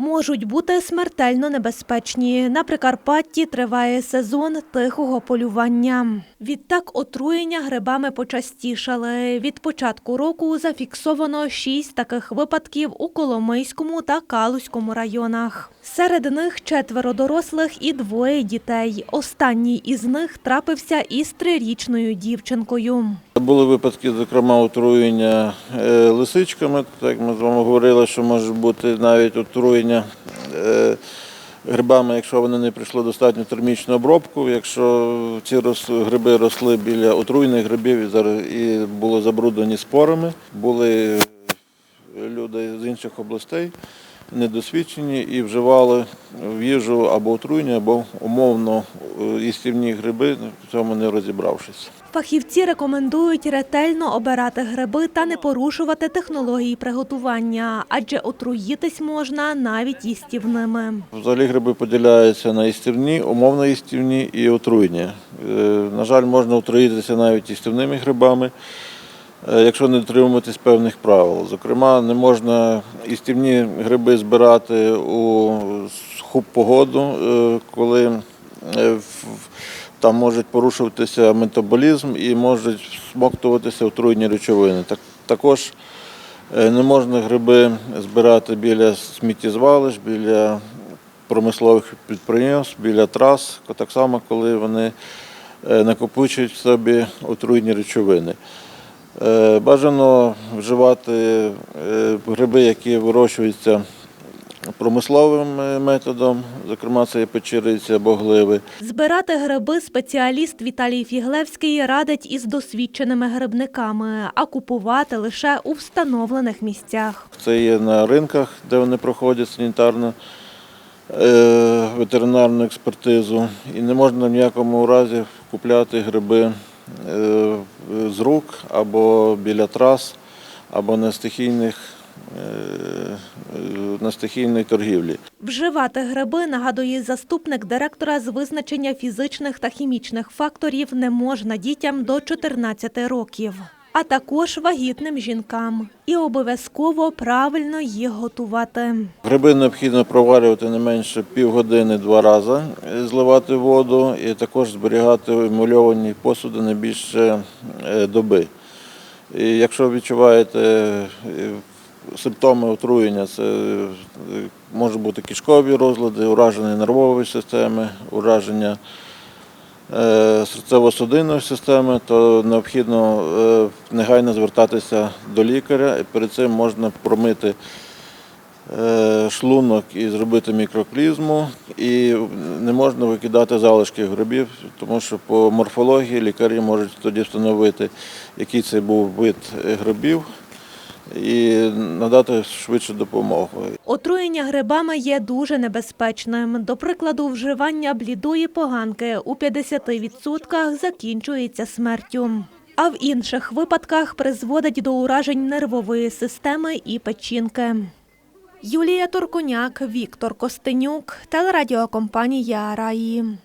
можуть бути смертельно небезпечні. На Прикарпатті триває сезон тихого полювання. Відтак отруєння грибами почастішали. Від початку року зафіксовано шість таких випадків у Коломийському та Калузькому районах. Серед них четверо дорослих і двоє дітей. Останній із них трапився із трирічною дівчинкою. Були випадки, зокрема, отруєння е, лисичками. Так ми з вами говорили, що може бути навіть отруєння е, грибами, якщо вони не пройшли достатньо термічну обробку. Якщо ці гриби росли біля отруєних грибів і були забруднені спорами, були люди з інших областей недосвідчені і вживали в їжу або отруєння, або умовно їстівні гриби, в цьому не розібравшись. Фахівці рекомендують ретельно обирати гриби та не порушувати технології приготування, адже отруїтись можна навіть їстівними. Взагалі гриби поділяються на їстівні, умовно їстівні і отруйні. Е, На жаль, можна отруїтися навіть їстівними грибами, е, якщо не дотримуватись певних правил. Зокрема, не можна їстівні гриби збирати у суху погоду, е, коли е, там можуть порушуватися метаболізм і можуть всмоктуватися отруйні речовини. Так, також Е, Не можна гриби збирати біля сміттєзвалищ, біля промислових підприємств, біля трас, так само, коли вони е, накопичують в собі отруйні речовини. Е, Бажано вживати е, гриби, які вирощуються промисловим е, методом, зокрема це або гливи. Збирати гриби спеціаліст Віталій Фіглевський радить із досвідченими грибниками, а купувати лише у встановлених місцях. Це є на ринках, де вони проходять санітарну е, ветеринарну експертизу. І не можна в ніякому разі купляти гриби е, з рук або біля трас, або на стихійних. На стихійній торгівлі. Вживати гриби, нагадує заступник директора з визначення фізичних та хімічних факторів, не можна дітям до 14 років, а також вагітним жінкам. І обов'язково правильно їх готувати. Гриби необхідно проварювати не менше півгодини два рази, е, зливати воду і також зберігати в посуди не більше е, доби. І якщо відчуваєте е, симптоми отруєння, це е, можуть бути кишкові розлади, ураження нервової системи, ураження е, серцево-судинної системи, то необхідно е, негайно звертатися до лікаря. Перед цим можна промити шлунок і зробити мікроклізму. І не можна викидати залишки грибів, тому що по морфології лікарі можуть тоді встановити, який це був вид грибів, і надати швидше допомогу. Отруєння грибами є дуже небезпечним. До прикладу, вживання блідої поганки у 50% закінчується смертю. А в інших випадках призводить до уражень нервової системи і печінки. Юлія Туркуняк, Віктор Костенюк, телерадіокомпанія Раї.